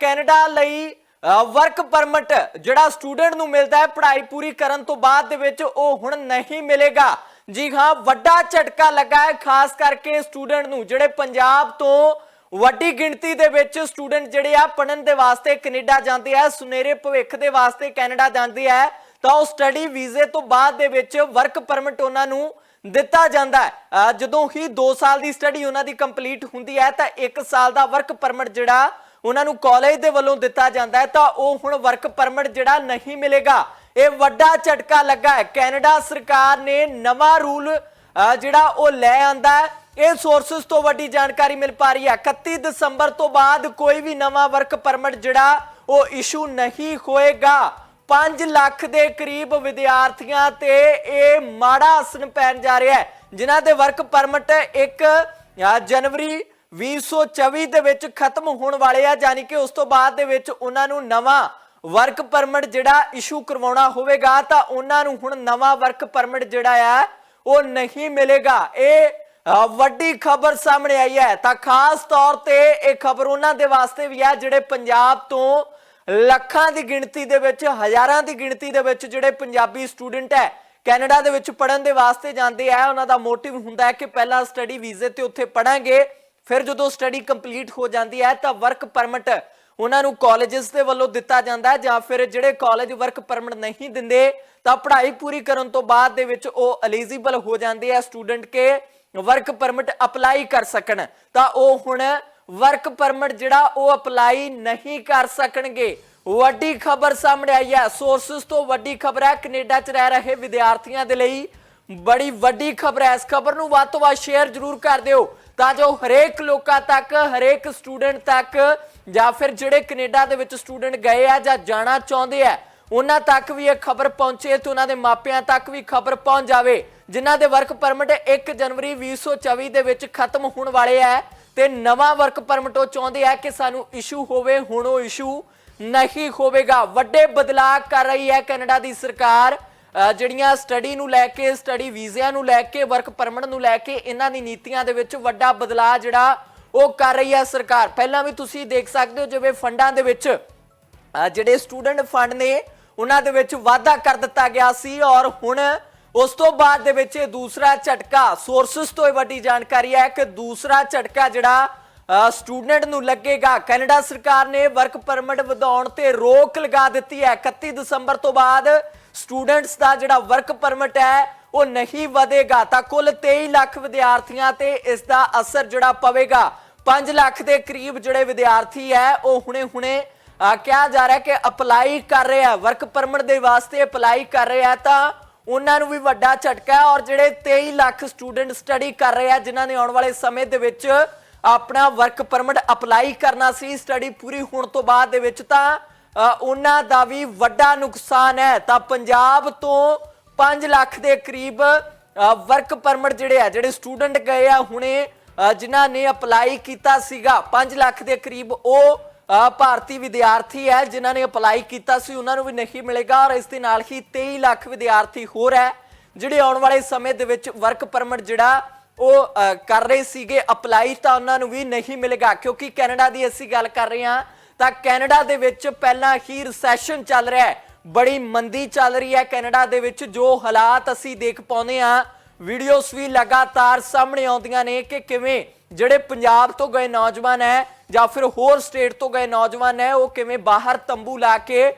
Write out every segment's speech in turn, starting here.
Canada ਲਈ work permit ਜਿਹੜਾ student ਨੂੰ ਮਿਲਦਾ ਹੈ ਪੜ੍ਹਾਈ ਪੂਰੀ ਕਰਨ ਤੋਂ ਬਾਅਦ ਦੇ ਵਿੱਚ ਉਹ ਹੁਣ ਨਹੀਂ ਮਿਲੇਗਾ। ਜੀ ਹਾਂ, ਵੱਡਾ ਝਟਕਾ ਲੱਗਾ ਹੈ, ਖਾਸ ਕਰਕੇ ਸਟੂਡੈਂਟ ਨੂੰ, ਜਿਹੜੇ ਪੰਜਾਬ ਤੋਂ ਵੱਡੀ ਗਿਣਤੀ ਦੇ ਵਿੱਚ ਸਟੂਡੈਂਟ ਜਿਹੜੇ ਆ ਪੜਨ ਦੇ ਵਾਸਤੇ ਕੈਨੇਡਾ ਜਾਂਦੇ ਆ, ਸੁਨੇਰੇ ਭਵਿੱਖ ਦੇ ਵਾਸਤੇ ਕੈਨੇਡਾ ਜਾਂਦੇ ਆ, ਤਾਂ ਉਹ ਸਟੱਡੀ ਵੀਜ਼ੇ ਤੋਂ ਬਾਅਦ ਦੇ ਵਿੱਚ ਵਰਕ ਪਰਮਿਟ ਉਹਨਾਂ ਨੂੰ ਦਿੱਤਾ ਜਾਂਦਾ ਹੈ। ਜਦੋਂ ਹੀ 2 ਸਾਲ ਦੀ ਸਟੱਡੀ ਉਹਨਾਂ ਦੀ ਕੰਪਲੀਟ ਹੁੰਦੀ ਹੈ, ਤਾਂ 1 ਸਾਲ ਦਾ ਵਰਕ ਪਰਮਿਟ ਜਿਹੜਾ ਉਹਨਾਂ ਨੂੰ ਕਾਲਜ ਦੇ ਵੱਲੋਂ ਦਿੱਤਾ ਜਾਂਦਾ ਹੈ, ਤਾਂ ਉਹ ਹੁਣ ਵਰਕ ਪਰਮਿਟ ਜਿਹੜਾ ਨਹੀਂ ਮਿਲੇਗਾ, ਇਹ ਵੱਡਾ ਝਟਕਾ ਲੱਗਾ ਹੈ। ਕੈਨੇਡਾ ਸਰਕਾਰ ਨੇ ਨਵਾਂ ਰੂਲ ਜਿਹੜਾ ਉਹ ਲੈ ਆਂਦਾ ਹੈ। ਇਹ ਸੋਰਸਸ ਤੋਂ ਵੱਡੀ ਜਾਣਕਾਰੀ ਮਿਲ ਪਾ ਰਹੀ ਹੈ। 31 ਦਸੰਬਰ ਤੋਂ ਬਾਅਦ ਕੋਈ ਵੀ ਨਵਾਂ ਵਰਕ ਪਰਮਿਟ ਜਿਹੜਾ, ਉਹ ਇਸ਼ੂ ਨਹੀਂ ਹੋਏਗਾ। 5 ਲੱਖ ਦੇ ਕਰੀਬ ਵਿਦਿਆਰਥੀਆਂ ਤੇ ਇਹ ਮਾੜਾ ਅਸਰ ਪੈਣ ਜਾ ਰਿਹਾ ਹੈ। ਜਿਨ੍ਹਾਂ ਦੇ ਵਰਕ ਪਰਮਿਟ 1 ਜਨਵਰੀ 2024 ਦੇ ਵਿੱਚ ਖਤਮ ਹੋਣ ਵਾਲੇ ਆ ਯਾਨੀ ਕਿ ਉਸ ਤੋਂ ਬਾਅਦ ਦੇ ਵਿੱਚ ਉਹਨਾਂ ਨੂੰ ਨਵਾਂ ਵਰਕ ਪਰਮਿਟ ਜਿਹੜਾ ਇਸ਼ੂ ਕਰਵਾਉਣਾ ਹੋਵੇਗਾ, ਤਾਂ ਉਹਨਾਂ ਨੂੰ ਹੁਣ ਨਵਾਂ ਵਰਕ ਪਰਮਿਟ ਜਿਹੜਾ ਆ, ਉਹ ਨਹੀਂ ਮਿਲੇਗਾ। ਇਹ ਵੱਡੀ ਖਬਰ ਸਾਹਮਣੇ ਆਈ ਹੈ। ਤਾਂ ਖਾਸ ਤੌਰ ਤੇ ਇਹ ਖਬਰ ਉਹਨਾਂ ਦੇ ਵਾਸਤੇ ਵੀ ਹੈ ਜਿਹੜੇ ਪੰਜਾਬ ਤੋਂ ਲੱਖਾਂ ਦੀ ਗਿਣਤੀ ਦੇ ਵਿੱਚ, ਹਜ਼ਾਰਾਂ ਦੀ ਗਿਣਤੀ ਦੇ ਵਿੱਚ ਜਿਹੜੇ ਪੰਜਾਬੀ ਸਟੂਡੈਂਟ ਹੈ, ਕੈਨੇਡਾ ਦੇ ਵਿੱਚ ਪੜਨ ਦੇ ਵਾਸਤੇ ਜਾਂਦੇ ਆ। ਉਹਨਾਂ ਦਾ ਮੋਟਿਵ ਹੁੰਦਾ ਹੈ ਕਿ ਪਹਿਲਾਂ ਸਟੱਡੀ ਵੀਜ਼ੇ ਤੇ ਉੱਥੇ ਪੜਾਂਗੇ ਫਿਰ ਜਦੋਂ ਸਟੱਡੀ ਕੰਪਲੀਟ ਹੋ ਜਾਂਦੀ ਹੈ, ਤਾਂ ਵਰਕ ਪਰਮਿਟ ਉਹਨਾਂ ਨੂੰ ਕਾਲਜਸ ਦੇ ਵੱਲੋਂ ਦਿੱਤਾ ਜਾਂਦਾ ਹੈ, ਜਾਂ ਫਿਰ ਜਿਹੜੇ ਕਾਲਜ ਵਰਕ ਪਰਮਿਟ ਨਹੀਂ ਦਿੰਦੇ, ਤਾਂ ਪੜ੍ਹਾਈ ਪੂਰੀ ਕਰਨ ਤੋਂ ਬਾਅਦ ਦੇ ਵਿੱਚ ਉਹ ਐਲੀਜੀਬਲ ਹੋ ਜਾਂਦੇ ਆ ਸਟੂਡੈਂਟ ਕੇ ਵਰਕ ਪਰਮਿਟ ਅਪਲਾਈ ਕਰ ਸਕਣ। ਤਾਂ ਉਹ ਹੁਣ ਵਰਕ ਪਰਮਿਟ ਜਿਹੜਾ ਉਹ ਅਪਲਾਈ ਨਹੀਂ ਕਰ ਸਕਣਗੇ। ਵੱਡੀ ਖਬਰ ਸਾਹਮਣੇ ਆਈ ਹੈ ਸੋਰਸਸ ਤੋਂ ਵੱਡੀ ਖਬਰ ਹੈ, ਕੈਨੇਡਾ 'ਚ ਰਹਿ ਰਹੇ ਵਿਦਿਆਰਥੀਆਂ ਦੇ ਲਈ ਬੜੀ ਵੱਡੀ ਖਬਰ ਹੈ। ਇਸ ਖਬਰ ਨੂੰ ਵੱਧ ਤੋਂ ਵੱਧ ਸ਼ੇਅਰ ਜ਼ਰੂਰ ਕਰ ਦਿਓ। ਤਾਂ ਜੋ ਹਰੇਕ ਲੋਕਾਂ ਤੱਕ, ਹਰੇਕ ਸਟੂਡੈਂਟ ਤੱਕ, ਜਾਂ ਫਿਰ ਜਿਹੜੇ ਕੈਨੇਡਾ ਦੇ ਵਿੱਚ ਸਟੂਡੈਂਟ ਗਏ ਆ ਜਾਂ ਜਾਣਾ ਚਾਹੁੰਦੇ ਆ, ਉਹਨਾਂ ਤੱਕ ਵੀ ਇਹ ਖਬਰ ਪਹੁੰਚੇ ਤੇ ਉਹਨਾਂ ਦੇ ਮਾਪਿਆਂ ਤੱਕ ਵੀ ਖਬਰ ਪਹੁੰਚ ਜਾਵੇ, ਜਿਨ੍ਹਾਂ ਦੇ ਵਰਕ ਪਰਮਿਟ 1 ਜਨਵਰੀ 2024 ਦੇ ਵਿੱਚ ਖਤਮ ਹੋਣ ਵਾਲੇ ਆ, ਤੇ ਨਵਾਂ ਵਰਕ ਪਰਮਿਟ ਉਹ ਚਾਹੁੰਦੇ ਆ ਕਿ ਸਾਨੂੰ ਇਸ਼ੂ ਹੋਵੇ, ਹੁਣ ਉਹ ਇਸ਼ੂ ਨਹੀਂ ਹੋਵੇਗਾ। ਵੱਡੇ ਬਦਲਾਅ ਕਰ ਰਹੀ ਹੈ ਕੈਨੇਡਾ ਦੀ ਸਰਕਾਰ। ਜਿਹੜੀਆਂ ਸਟੱਡੀ ਨੂੰ ਲੈ ਕੇ ਸਟੱਡੀ ਵੀਜ਼ਿਆਂ ਨੂੰ ਲੈ ਕੇ ਵਰਕ ਪਰਮਿਟ ਨੂੰ ਲੈ ਕੇ, ਇਹਨਾਂ ਦੀ ਨੀਤੀਆਂ ਦੇ ਵਿੱਚ ਵੱਡਾ ਬਦਲਾਅ ਜਿਹੜਾ ਉਹ ਕਰ ਰਹੀ ਹੈ ਸਰਕਾਰ। ਪਹਿਲਾਂ ਵੀ ਤੁਸੀਂ ਦੇਖ ਸਕਦੇ ਹੋ ਜਿਵੇਂ ਫੰਡਾਂ ਦੇ ਵਿੱਚ ਜਿਹੜੇ ਸਟੂਡੈਂਟ ਫੰਡ ਨੇ, ਉਹਨਾਂ ਦੇ ਵਿੱਚ ਵਾਧਾ ਕਰ ਦਿੱਤਾ ਗਿਆ ਸੀ ਔਰ ਹੁਣ ਉਸ ਤੋਂ ਬਾਅਦ ਦੇ ਵਿੱਚ ਇਹ ਦੂਸਰਾ ਝਟਕਾ ਸੋਰਸਸ ਤੋਂ ਇਹ ਵੱਡੀ ਜਾਣਕਾਰੀ ਹੈ ਕਿ ਦੂਸਰਾ ਝਟਕਾ ਜਿਹੜਾ ਸਟੂਡੈਂਟ ਨੂੰ ਲੱਗੇਗਾ। ਕੈਨੇਡਾ ਸਰਕਾਰ ਨੇ ਵਰਕ ਪਰਮਿਟ ਵਧਾਉਣ ਤੇ ਰੋਕ ਲਗਾ ਦਿੱਤੀ ਹੈ। 31 ਦਸੰਬਰ ਤੋਂ ਬਾਅਦ ਸਟੂਡੈਂਟਸ ਦਾ ਜਿਹੜਾ ਵਰਕ ਪਰਮਿਟ ਹੈ, ਉਹ ਨਹੀਂ ਵਧੇਗਾ। ਤਾਂ ਕੁੱਲ 23 ਲੱਖ ਵਿਦਿਆਰਥੀਆਂ ਤੇ ਇਸ ਦਾ ਅਸਰ ਜਿਹੜਾ ਪਵੇਗਾ। 5 ਲੱਖ ਦੇ ਕਰੀਬ ਜਿਹੜੇ ਵਿਦਿਆਰਥੀ ਹੈ, ਉਹ ਹੁਣੇ-ਹੁਣੇ ਕਿਹਾ ਜਾ ਰਿਹਾ ਕਿ ਅਪਲਾਈ ਕਰ ਰਿਹਾ ਵਰਕ ਪਰਮਿਟ ਦੇ ਵਾਸਤੇ ਅਪਲਾਈ ਕਰ ਰਿਹਾ ਤਾਂ ਉਹਨਾਂ ਨੂੰ ਵੀ ਵੱਡਾ ਝਟਕਾ ਹੈ ਔਰ ਜਿਹੜੇ 23 ਲੱਖ ਸਟੂਡੈਂਟ ਸਟੱਡੀ ਕਰ ਰਹੇ ਆ, ਜਿਨ੍ਹਾਂ ਨੇ ਆਉਣ ਵਾਲੇ ਸਮੇਂ ਦੇ ਵਿੱਚ ਆਪਣਾ ਵਰਕ ਪਰਮਿਟ ਅਪਲਾਈ ਕਰਨਾ ਸੀ ਸਟੱਡੀ ਪੂਰੀ ਹੋਣ ਤੋਂ ਬਾਅਦ ਦੇ ਵਿੱਚ ਤਾਂ ਉਹਨਾਂ ਦਾ ਵੀ ਵੱਡਾ ਨੁਕਸਾਨ ਹੈ। ਤਾਂ ਪੰਜਾਬ ਤੋਂ 5 ਲੱਖ ਦੇ ਕਰੀਬ ਵਰਕ ਪਰਮਿਟ ਜਿਹੜੇ ਆ, ਜਿਹੜੇ ਸਟੂਡੈਂਟ ਗਏ ਆ ਹੁਣੇ ਜਿਨ੍ਹਾਂ ਨੇ ਅਪਲਾਈ ਕੀਤਾ ਸੀਗਾ 5 ਲੱਖ ਦੇ ਕਰੀਬ ਉਹ ਭਾਰਤੀ ਵਿਦਿਆਰਥੀ ਹੈ, ਜਿਨ੍ਹਾਂ ਨੇ ਅਪਲਾਈ ਕੀਤਾ ਸੀ, ਉਹਨਾਂ ਨੂੰ ਵੀ ਨਹੀਂ ਮਿਲੇਗਾ ਔਰ ਇਸ ਦੇ ਨਾਲ ਹੀ 23 ਲੱਖ ਵਿਦਿਆਰਥੀ ਹੋਰ ਹੈ, ਜਿਹੜੇ ਆਉਣ ਵਾਲੇ ਸਮੇਂ ਦੇ ਵਿੱਚ ਵਰਕ ਪਰਮਿਟ ਜਿਹੜਾ ਉਹ ਕਰ ਰਹੇ ਸੀਗੇ ਅਪਲਾਈ ਤਾਂ ਉਹਨਾਂ ਨੂੰ ਵੀ ਨਹੀਂ ਮਿਲੇਗਾ, ਕਿਉਂਕਿ ਕੈਨੇਡਾ ਦੀ ਅਸੀਂ ਗੱਲ ਕਰ ਰਹੇ ਹਾਂ, ਤਾਂ ਕੈਨੇਡਾ ਦੇ ਵਿੱਚ ਪਹਿਲਾਂ ਹੀ ਰਿਸੈਸ਼ਨ ਚੱਲ ਰਿਹਾ ਹੈ, ਬੜੀ ਮੰਦੀ ਚੱਲ ਰਹੀ ਹੈ ਕੈਨੇਡਾ ਦੇ ਵਿੱਚ, ਜੋ ਹਾਲਾਤ ਅਸੀਂ ਦੇਖ ਪਾਉਂਦੇ ਆ ਵੀਡੀਓਜ਼ ਵੀ ਲਗਾਤਾਰ ਸਾਹਮਣੇ ਆਉਂਦੀਆਂ ਨੇ ਕਿ ਕਿਵੇਂ ਜਿਹੜੇ ਪੰਜਾਬ ਤੋਂ ਗਏ ਨੌਜਵਾਨ ਹੈ, ਜਾਂ ਫਿਰ ਹੋਰ ਸਟੇਟ ਤੋਂ ਗਏ ਨੌਜਵਾਨ ਹੈ, ਉਹ ਕਿਵੇਂ ਬਾਹਰ ਤੰਬੂ ਲਾ ਕੇ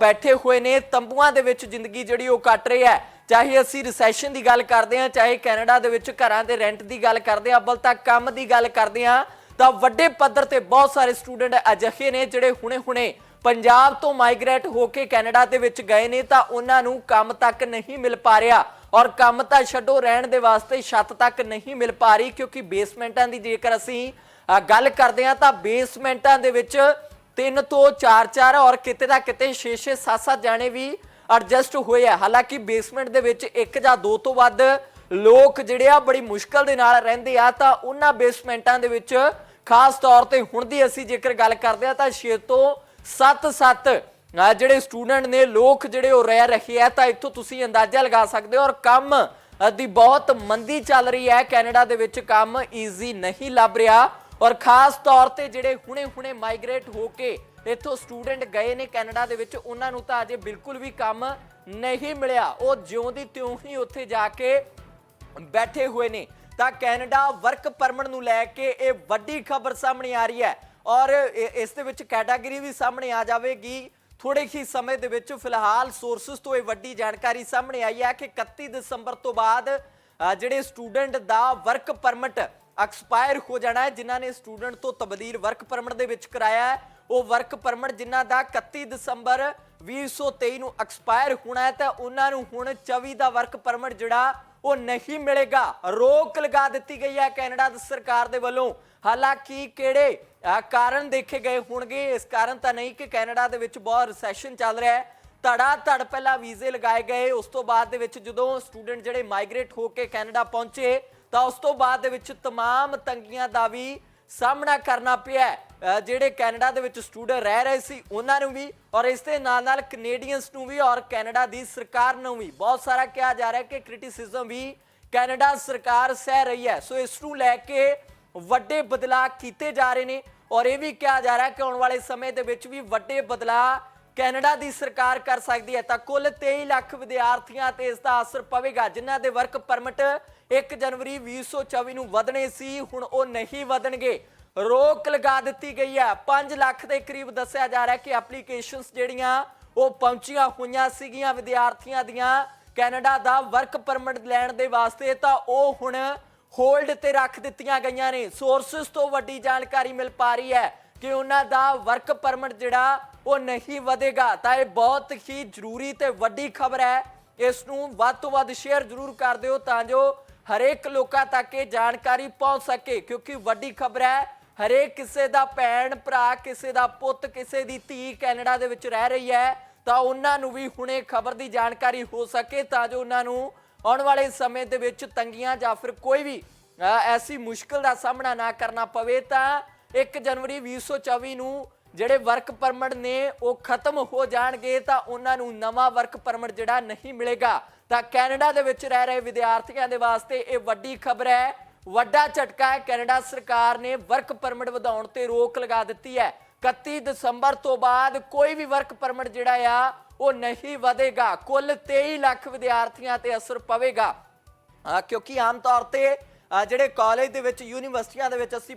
ਬੈਠੇ ਹੋਏ ਨੇ, ਤੰਬੂਆਂ ਦੇ ਵਿੱਚ ਜ਼ਿੰਦਗੀ ਜਿਹੜੀ ਉਹ ਕੱਟ ਰਹੀ ਹੈ। ਚਾਹੇ ਅਸੀਂ ਰਿਸੈਸ਼ਨ ਦੀ ਗੱਲ ਕਰਦੇ ਹਾਂ, ਚਾਹੇ ਕੈਨੇਡਾ ਦੇ ਵਿੱਚ ਘਰਾਂ ਦੇ ਰੈਂਟ ਦੀ ਗੱਲ ਕਰਦੇ ਹਾਂ, ਅੱਬਲ ਤੱਕ ਕੰਮ ਦੀ ਗੱਲ ਕਰਦੇ ਹਾਂ, ਤਾਂ ਵੱਡੇ ਪੱਧਰ ਤੇ ਬਹੁਤ ਸਾਰੇ ਸਟੂਡੈਂਟ ਅਜਿਹੇ ਨੇ ਜਿਹੜੇ ਹੁਣੇ-ਹੁਣੇ ਪੰਜਾਬ ਤੋਂ ਮਾਈਗ੍ਰੇਟ ਹੋ ਕੇ ਕੈਨੇਡਾ ਦੇ ਵਿੱਚ ਗਏ ਨੇ, ਤਾਂ ਉਹਨਾਂ ਨੂੰ ਕੰਮ ਤੱਕ ਨਹੀਂ ਮਿਲ ਪਾ ਰਿਹਾ ਔਰ ਕੰਮ ਤਾਂ ਛੱਡੋ, ਰਹਿਣ ਦੇ ਵਾਸਤੇ ਛੱਤ ਤੱਕ ਨਹੀਂ ਮਿਲ ਪਾ ਰਹੀ ਕਿਉਂਕਿ ਬੇਸਮੈਂਟਾਂ ਦੀ ਜੇਕਰ ਅਸੀਂ ਗੱਲ ਕਰਦੇ ਹਾਂ, ਤਾਂ ਬੇਸਮੈਂਟਾਂ ਦੇ ਵਿੱਚ ਤਿੰਨ ਤੋਂ ਚਾਰ ਚਾਰ ਔਰ ਕਿਤੇ ਨਾ ਕਿਤੇ 6-6 7-7 ਜਾਣੇ ਵੀ ਐਡਜਸਟ ਹੋਏ ਆ। ਹਾਲਾਂਕਿ ਬੇਸਮੈਂਟ ਦੇ ਵਿੱਚ ਇੱਕ ਜਾਂ ਦੋ ਤੋਂ ਵੱਧ ਲੋਕ ਜਿਹੜੇ ਆ ਬੜੀ ਮੁਸ਼ਕਲ ਦੇ ਨਾਲ ਰਹਿੰਦੇ ਆ, ਤਾਂ ਉਹਨਾਂ ਬੇਸਮੈਂਟਾਂ ਦੇ ਵਿੱਚ ਖਾਸ ਤੌਰ ਤੇ ਹੁਣ ਦੀ ਅਸੀਂ ਜੇਕਰ ਗੱਲ ਕਰਦੇ ਆ, ਤਾਂ 6 ਤੋਂ 7-7 ਜਿਹੜੇ ਸਟੂਡੈਂਟ ਨੇ, ਲੋਕ ਜਿਹੜੇ ਉਹ ਰਹਿ ਰਹੇ ਆ, ਤਾਂ ਇੱਥੋਂ ਤੁਸੀਂ ਅੰਦਾਜ਼ਾ ਲਗਾ ਸਕਦੇ ਹੋ ਔਰ ਕੰਮ ਦੀ ਬਹੁਤ ਮੰਦੀ ਚੱਲ ਰਹੀ ਹੈ। ਕੈਨੇਡਾ ਦੇ ਵਿੱਚ ਕੰਮ ਈਜ਼ੀ ਨਹੀਂ ਲੱਭ ਰਿਹਾ ਔਰ ਖਾਸ ਤੌਰ ਤੇ ਜਿਹੜੇ ਹੁਣੇ-ਹੁਣੇ ਮਾਈਗ੍ਰੇਟ ਹੋ ਕੇ ਇੱਥੋਂ ਸਟੂਡੈਂਟ ਗਏ ਨੇ ਕੈਨੇਡਾ ਦੇ ਵਿੱਚ, ਉਹਨਾਂ ਨੂੰ ਤਾਂ ਅਜੇ ਬਿਲਕੁਲ ਵੀ ਕੰਮ ਨਹੀਂ ਮਿਲਿਆ। ਉਹ ਜਿਉਂ ਦੀ ਤਿਉਂ ਹੀ ਉੱਥੇ ਜਾ ਕੇ ਬੈਠੇ ਹੋਏ ਨੇ। ਤਾਂ ਕੈਨੇਡਾ ਵਰਕ ਪਰਮਿਟ ਨੂੰ ਲੈ ਕੇ ਇਹ ਵੱਡੀ ਖਬਰ ਸਾਹਮਣੇ ਆ ਰਹੀ ਹੈ ਔਰ ਇਸ ਦੇ ਵਿੱਚ ਕੈਟਾਗਰੀ ਵੀ ਸਾਹਮਣੇ ਆ ਜਾਵੇਗੀ। ਥੋੜੇ ਹੀ ਸਮੇਂ ਦੇ ਵਿੱਚ ਫਿਲਹਾਲ ਸੋਰਸਸ ਤੋਂ ਇਹ ਵੱਡੀ ਜਾਣਕਾਰੀ ਸਾਹਮਣੇ ਆਈ ਹੈ ਕਿ 31 ਦਸੰਬਰ ਤੋਂ ਬਾਅਦ ਜਿਹੜੇ ਸਟੂਡੈਂਟ ਦਾ ਵਰਕ ਪਰਮਿਟ ਐਕਸਪਾਇਰ ਹੋ ਜਾਣਾ ਹੈ, ਜਿਨ੍ਹਾਂ ਨੇ ਸਟੂਡੈਂਟ ਤੋਂ ਤਬਦੀਲ ਵਰਕ ਪਰਮਿਟ ਦੇ ਵਿੱਚ ਕਰਾਇਆ ਹੈ ਉਹ ਵਰਕ ਪਰਮਿਟ ਜਿਨ੍ਹਾਂ ਦਾ 31 ਦਸੰਬਰ 2023 ਨੂੰ ਐਕਸਪਾਇਰ ਹੋਣਾ ਹੈ ਤਾਂ ਉਹਨਾਂ ਨੂੰ ਹੁਣ 24 ਦਾ ਵਰਕ ਪਰਮਿਟ ਜਿਹੜਾ ਉਹ ਨਹੀਂ ਮਿਲੇਗਾ ਰੋਕ ਲਗਾ ਦਿੱਤੀ ਗਈ ਹੈ ਕੈਨੇਡਾ ਦੀ ਸਰਕਾਰ ਦੇ ਵੱਲੋਂ ਹਾਲਾਂਕਿ ਕਿਹੜੇ ਅਹ, ਕਾਰਨ ਦੇਖੇ ਗਏ ਹੋਣਗੇ ਇਸ ਕਾਰਨ ਤਾਂ ਨਹੀਂ ਕਿ ਕੈਨੇਡਾ ਦੇ ਵਿੱਚ ਬਹੁਤ ਰਿਸੈਸ਼ਨ ਚੱਲ ਰਿਹਾ ਹੈ ਧੜਾ ਧੜ ਪਹਿਲਾਂ ਵੀਜ਼ੇ ਲਗਾਏ ਗਏ ਉਸ ਤੋਂ ਬਾਅਦ ਦੇ ਵਿੱਚ ਜਦੋਂ ਸਟੂਡੈਂਟ ਜਿਹੜੇ ਮਾਈਗ੍ਰੇਟ ਹੋ ਕੇ ਕੈਨੇਡਾ ਪਹੁੰਚੇ ਤਾਂ ਉਸ ਤੋਂ ਬਾਅਦ ਦੇ ਵਿੱਚ तमाम ਤੰਗੀਆਂ ਦਾ ਵੀ ਸਾਹਮਣਾ ਕਰਨਾ ਪਿਆ ਜਿਹੜੇ ਕੈਨੇਡਾ ਦੇ ਵਿੱਚ ਸਟੂਡੈਂਟ ਰਹਿ ਰਹੇ ਸੀ, ਉਹਨਾਂ ਨੂੰ ਵੀ ਔਰ ਇਸ ਦੇ ਨਾਲ ਨਾਲ ਕੈਨੇਡੀਅਨਸ ਨੂੰ ਵੀ ਔਰ ਕੈਨੇਡਾ ਦੀ ਸਰਕਾਰ ਨੂੰ ਵੀ ਬਹੁਤ ਸਾਰਾ ਕਿਹਾ ਜਾ ਰਿਹਾ ਕਿ ਕ੍ਰਿਟਿਸਿਜ਼ਮ ਵੀ ਕੈਨੇਡਾ ਸਰਕਾਰ ਸਹਿ ਰਹੀ ਹੈ। ਸੋ ਇਸ ਨੂੰ ਲੈ ਕੇ ਵੱਡੇ ਬਦਲਾਅ ਕੀਤੇ ਜਾ ਰਹੇ ਨੇ ਔਰ ਇਹ ਵੀ ਕਿਹਾ ਜਾ ਰਿਹਾ ਕਿ ਆਉਣ ਵਾਲੇ ਸਮੇਂ ਦੇ ਵਿੱਚ ਵੀ ਵੱਡੇ ਬਦਲਾਅ ਕੈਨੇਡਾ ਦੀ ਸਰਕਾਰ ਕਰ ਸਕਦੀ ਹੈ। ਤਾਂ ਕੁੱਲ 23 ਲੱਖ ਵਿਦਿਆਰਥੀਆਂ ਤੇ ਇਸ ਦਾ ਅਸਰ ਪਵੇਗਾ, ਜਿਨ੍ਹਾਂ ਦੇ ਵਰਕ ਪਰਮਿਟ 1 ਜਨਵਰੀ 2024 ਨੂੰ ਵਧਣੇ ਸੀ, ਹੁਣ ਉਹ ਨਹੀਂ ਵਧਣਗੇ। ਰੋਕ ਲਗਾ ਦਿੱਤੀ ਗਈ ਹੈ। 5 ਲੱਖ ਦੇ ਕਰੀਬ ਦੱਸਿਆ ਜਾ ਰਿਹਾ ਕਿ ਐਪਲੀਕੇਸ਼ਨਸ ਜਿਹੜੀਆਂ, ਉਹ ਪਹੁੰਚੀਆਂ ਹੋਈਆਂ ਸੀਗੀਆਂ ਵਿਦਿਆਰਥੀਆਂ ਦੀਆਂ। ਕੈਨੇਡਾ ਦਾ ਵਰਕ ਪਰਮਿਟ ਲੈਣ ਦੇ ਵਾਸਤੇ ਤਾਂ ਉਹ ਹੁਣ ਹੋਲਡ ਤੇ ਰੱਖ ਦਿੱਤੀਆਂ ਗਈਆਂ ਨੇ। ਸੋਰਸਸ ਤੋਂ ਵੱਡੀ ਜਾਣਕਾਰੀ ਮਿਲ ਪਾ ਰਹੀ ਹੈ ਕਿ ਉਹਨਾਂ ਦਾ ਵਰਕ ਪਰਮਿਟ ਜਿਹੜਾ, ਉਹ ਨਹੀਂ ਵਧੇਗਾ। ਤਾਂ ਇਹ ਬਹੁਤ ਹੀ ਜ਼ਰੂਰੀ ਤੇ ਵੱਡੀ ਖਬਰ ਹੈ। ਇਸ ਨੂੰ ਵੱਧ ਤੋਂ ਵੱਧ ਸ਼ੇਅਰ ਜ਼ਰੂਰ ਕਰ ਦਿਓ ਤਾਂ ਜੋ ਹਰੇਕ ਲੋਕਾਂ ਤੱਕ ਇਹ ਜਾਣਕਾਰੀ ਪਹੁੰਚ ਸਕੇ, ਕਿਉਂਕਿ ਵੱਡੀ ਖਬਰ ਹੈ, ਹਰੇਕ ਕਿਸੇ ਦਾ ਭੈਣ, ਭਰਾ, ਕਿਸੇ ਦਾ ਪੁੱਤ, ਕਿਸੇ ਦੀ ਧੀ ਕੈਨੇਡਾ ਦੇ ਵਿੱਚ ਰਹਿ ਰਹੀ ਹੈ, ਤਾਂ ਉਹਨਾਂ ਨੂੰ ਵੀ ਹੁਣੇ ਖਬਰ ਦੀ ਜਾਣਕਾਰੀ ਹੋ ਸਕੇ, ਤਾਂ ਜੋ ਉਹਨਾਂ ਨੂੰ ਆਉਣ ਵਾਲੇ ਸਮੇਂ ਦੇ ਵਿੱਚ ਤੰਗੀਆਂ ਜਾਂ ਫਿਰ ਕੋਈ ਵੀ ਐਸੀ ਮੁਸ਼ਕਲ ਦਾ ਸਾਹਮਣਾ ਨਾ ਕਰਨਾ ਪਵੇ, ਤਾਂ 1 ਜਨਵਰੀ 2024 ਨੂੰ ਜਿਹੜੇ ਵਰਕ ਪਰਮਿਟ ਨੇ, ਉਹ ਖਤਮ ਹੋ ਜਾਣਗੇ ਤਾਂ ਉਹਨਾਂ ਨੂੰ ਨਵਾਂ ਵਰਕ ਪਰਮਿਟ ਜਿਹੜਾ ਨਹੀਂ ਮਿਲੇਗਾ। ਤਾਂ ਕੈਨੇਡਾ ਦੇ ਵਿੱਚ ਰਹਿ ਰਹੇ ਵਿਦਿਆਰਥੀਆਂ ਦੇ ਵਾਸਤੇ ਇਹ ਵੱਡੀ ਖਬਰ ਹੈ। ਵੱਡਾ ਝਟਕਾ ਹੈ, ਕੈਨੇਡਾ ਸਰਕਾਰ ਨੇ ਵਰਕ ਪਰਮਿਟ ਵਧਾਉਣ ਤੇ ਰੋਕ ਲਗਾ ਦਿੱਤੀ ਹੈ। 31 ਦਸੰਬਰ ਤੋਂ ਬਾਅਦ ਕੋਈ ਵੀ ਵਰਕ ਪਰਮਿਟ ਜਿਹੜਾ ਆ, ਉਹ ਨਹੀਂ ਵਧੇਗਾ। ਕੁੱਲ 23 ਲੱਖ ਵਿਦਿਆਰਥੀਆਂ ਤੇ ਅਸਰ ਪਵੇਗਾ। ਕਿਉਂਕਿ ਆਮ ਤੌਰ ਤੇ ਜਿਹੜੇ ਕਾਲਜ ਦੇ ਵਿੱਚ, ਯੂਨੀਵਰਸਿਟੀਆਂ ਦੇ ਵਿੱਚ ਅਸੀਂ